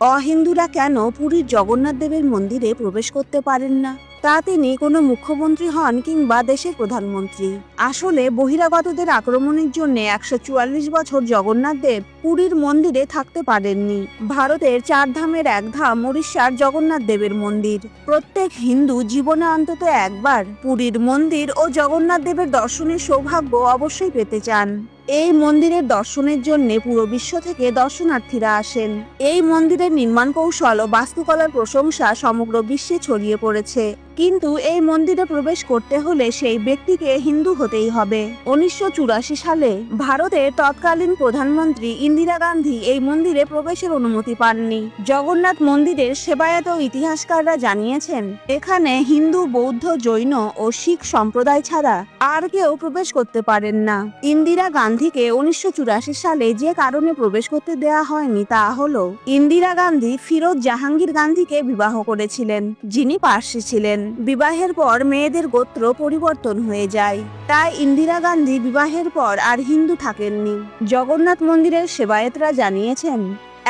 অহিন্দুরা কেন পুরীর জগন্নাথ দেবের মন্দিরে প্রবেশ করতে পারেন না? তা তিনি কোনো মুখ্যমন্ত্রী হন কিংবা দেশের প্রধানমন্ত্রী। আসলে বহিরাগতদের আক্রমণের জন্য একশো চুয়াল্লিশ বছর জগন্নাথ দেব পুরীর মন্দিরে থাকতে পারেননি। ভারতের চার ধামের এক ধাম উড়িষ্যার জগন্নাথ দেবের মন্দির। প্রত্যেক হিন্দু জীবনে অন্তত একবার পুরীর মন্দির ও জগন্নাথ দেবের দর্শনের সৌভাগ্য অবশ্যই পেতে চান। এই মন্দিরের দর্শনের জন্য পুরো বিশ্ব থেকে দর্শনার্থীরা আসেন। এই মন্দিরের নির্মাণ কৌশল ও বাস্তুকলার প্রশংসা সমগ্র বিশ্বে ছড়িয়ে পড়েছে। কিন্তু এই মন্দিরে প্রবেশ করতে হলে সেই ব্যক্তিকে হিন্দু হতেই হবে। উনিশশো চুরাশি সালে ভারতের তৎকালীন প্রধানমন্ত্রী ইন্দিরা গান্ধী এই মন্দিরে প্রবেশের অনুমতি পাননি। জগন্নাথ মন্দিরের সেবায়ত ইতিহাসকাররা জানিয়েছেন, এখানে হিন্দু, বৌদ্ধ, জৈন ও শিখ সম্প্রদায় ছাড়া আর কেউ প্রবেশ করতে পারেন না। ইন্দিরা গান্ধীকে উনিশশো চুরাশি সালে যে কারণে প্রবেশ করতে দেয়া হয়নি তা হলো, ইন্দিরা গান্ধী ফিরোজ জাহাঙ্গীর গান্ধীকে বিবাহ করেছিলেন, যিনি পার্সি ছিলেন। বিবাহের পর মেয়েদের গোত্র পরিবর্তন হয়ে যায়। তাই ইন্দিরা গান্ধী বিবাহের পর আর হিন্দু থাকেননি। জগন্নাথ মন্দিরের সেবায়েতরা জানিয়েছেন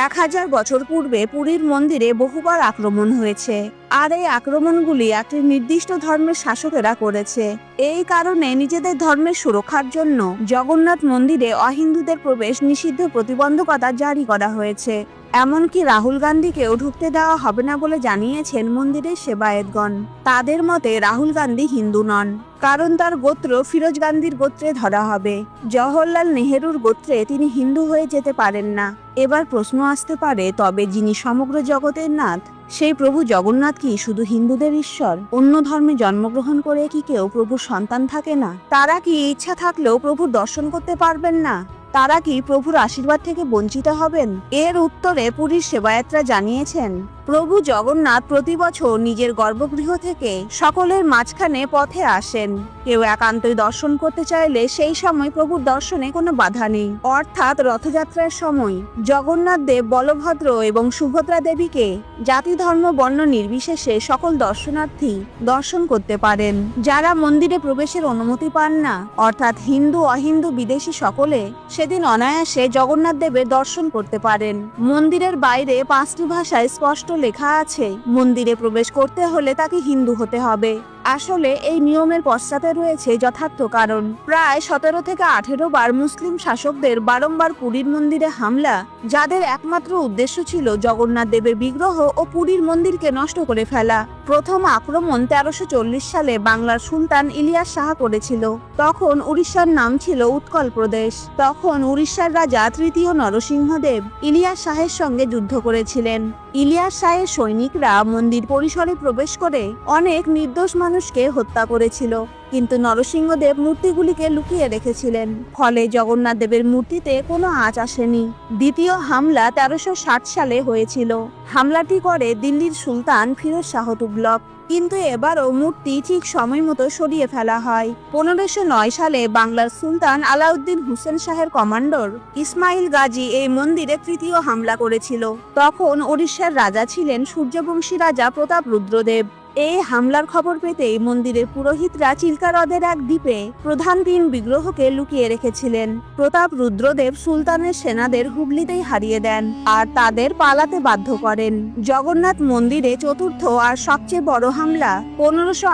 এক হাজার বছর পূর্বে পুরীর মন্দিরে বহুবার আক্রমণ হয়েছে। আর এই আক্রমণগুলি একটি নির্দিষ্ট ধর্মের শাসকেরা করেছে। এই কারণে নিজেদের ধর্মের সুরক্ষার জন্য জগন্নাথ মন্দিরে অহিন্দুদের প্রবেশ নিষিদ্ধ প্রতিবন্ধকতা জারি করা হয়েছে। এমনকি রাহুল গান্ধীকেও ঢুকতে দেওয়া হবে না বলে জানিয়েছেন মন্দিরের সেবায়েতগণ। তাদের মতে রাহুল গান্ধী হিন্দু নন, কারণ তার গোত্র ফিরোজ গান্ধীর গোত্রে ধরা হবে। জওহরলাল নেহেরুর গোত্রে তিনি হিন্দু হয়ে যেতে পারেন না। এবার প্রশ্ন আসতে পারে, তবে যিনি সমগ্র জগতের নাথ, সেই প্রভু জগন্নাথ কি শুধু হিন্দুদের ঈশ্বর? অন্য ধর্মে জন্মগ্রহণ করে কি কেউ প্রভুর সন্তান থাকে না? তারা কি ইচ্ছা থাকলেও প্রভুর দর্শন করতে পারবেন না? তারা কি প্রভুর আশীর্বাদ থেকে বঞ্চিত হবেন? এর উত্তরে পুরীর সেবায়েতরা জানিয়েছেন। প্রভু জগন্নাথ প্রতি বছর নিজের গর্ভগৃহ থেকে সকলের মাঝখানে পথে আসেন। কেউ একান্তই দর্শন করতে চাইলে সেই সময় প্রভুর দর্শনে কোনো বাধা নেই। অর্থাৎ রথযাত্রার সময় জগন্নাথ দেব বলভদ্র এবং সুভদ্রা দেবীকে জাতি, ধর্ম, বর্ণ নির্বিশেষে সকল দর্শনার্থী দর্শন করতে পারেন। যারা মন্দিরে প্রবেশের অনুমতি পান না, অর্থাৎ হিন্দু, অহিন্দু, বিদেশি সকলে সেদিন অনায়াসে জগন্নাথ দেবের দর্শন করতে পারেন। মন্দিরের বাইরে পাঁচটি ভাষায় স্পষ্ট লেখা আছে মন্দিরে প্রবেশ করতে হলে তাকে হিন্দু হতে হবে। আসলে এই নিয়মের পশ্চাতে রয়েছে যথার্থ কারণ। প্রায় সতেরো থেকে আঠেরো বার মুসলিম শাসকদের বারংবার পুরীর মন্দিরে হামলা, যাদের একমাত্র উদ্দেশ্য ছিল জগন্নাথ দেবের বিগ্রহ ও পুরীর মন্দিরকে নষ্ট করে ফেলা। প্রথম আক্রমণ তেরোশো সালে বাংলার সুলতান ইলিয়াস শাহ করেছিল। তখন উড়িষ্যার নাম ছিল উৎকল প্রদেশ। তখন উড়িষ্যার রাজা তৃতীয় নরসিংহদেব ইলিয়াস শাহের সঙ্গে যুদ্ধ করেছিলেন। ইলিয়াস শাহের সৈনিকরা মন্দির পরিসরে প্রবেশ করে অনেক নির্দোষ মানুষকে হত্যা করেছিল, কিন্তু নরসিংহদেব মূর্তিগুলিকে লুকিয়ে রেখেছিলেন। ফলে জগন্নাথ দেবের মূর্তিতে কোনো আঁচ আসেনি। দ্বিতীয় হামলা তেরোশো সালে হয়েছিল। হামলাটি করে দিল্লির সুলতান ফিরোজ শাহ তুগলক। কিন্তু এবারও মূর্তি ঠিক সময় মতো সরিয়ে ফেলা হয়। পনেরোশো নয় সালে বাংলার সুলতান আলাউদ্দিন হুসেন শাহের কমান্ডর ইসমাইল গাজী এই মন্দিরে তৃতীয় হামলা করেছিল। তখন ওড়িশার রাজা ছিলেন সূর্যবংশী রাজা প্রতাপ রুদ্রদেব। এই হামলার খবর পেতেই মন্দিরের পুরোহিতরা চিল্কা হ্রদের এক দ্বীপে প্রধান তিন বিগ্রহকে লুকিয়ে রেখেছিলেন। প্রতাপ রুদ্রদেব সুলতানের সেনাদের হুগলিতেই হারিয়ে দেন আর তাদের পালাতে বাধ্য করেন। জগন্নাথ মন্দিরে চতুর্থ আর সবচেয়ে বড় হামলা পনেরোশো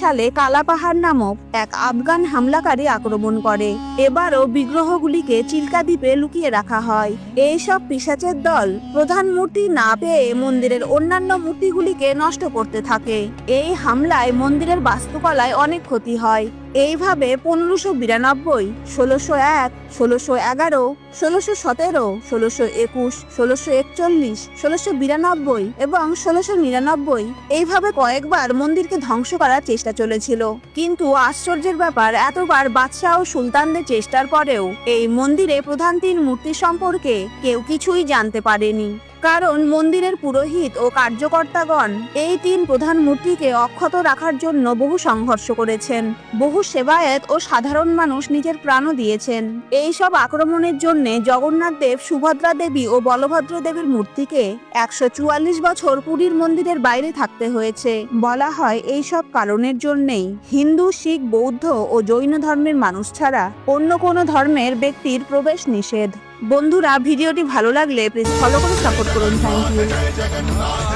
সালে কালাপাহাড় নামক এক আফগান হামলাকারী আক্রমণ করে। এবারও বিগ্রহগুলিকে চিল্কা দ্বীপে লুকিয়ে রাখা হয়। এইসব পিসাচের দল প্রধান মূর্তি না পেয়ে মন্দিরের অন্যান্য মূর্তিগুলিকে নষ্ট করতে থাকে এই হামলায় মন্দিরের বাস্তুকলায় অনেক ক্ষতি হয়। এইভাবে পনেরোশো বিরানব্বই, ষোলোশো এক, ষোলোশো এগারো, ষোলোশো সতেরো, ষোলোশো একুশ, ষোলোশো একচল্লিশ, ষোলোশো বিরানব্বই এবং ষোলোশো নিরানব্বই এইভাবে কয়েকবার মন্দিরকে ধ্বংস করার চেষ্টা চলেছিল। কিন্তু আশ্চর্যের ব্যাপার, এতবার বাদশাহ ও সুলতানদের চেষ্টার পরেও এই মন্দিরে প্রধান তিন মূর্তি সম্পর্কে কেউ কিছুই জানতে পারেনি। কারণ মন্দিরের পুরোহিত ও কার্যকর্তাগণ এই তিন প্রধান মূর্তিকে অক্ষত রাখার জন্য বহু সংঘর্ষ করেছেন। বহু সেবায়েত ও সাধারণ মানুষ নিজের প্রাণও দিয়েছেন। এই সব আক্রমণের জন্য জগন্নাথ দেব, সুভদ্রা দেবী ও বলভদ্র দেবীর মূর্তিকে একশো চুয়াল্লিশ বছর পুরীর মন্দিরের বাইরে থাকতে হয়েছে। বলা হয় এই সব কারণের জন্যেই। হিন্দু, শিখ, বৌদ্ধ ও জৈন ধর্মের মানুষ ছাড়া অন্য কোনো ধর্মের ব্যক্তির প্রবেশ নিষেধ। বন্ধুরা, ভিডিওটি ভালো লাগলে প্লিজ ফলো করে সাপোর্ট করুন থ্যাংক ইউ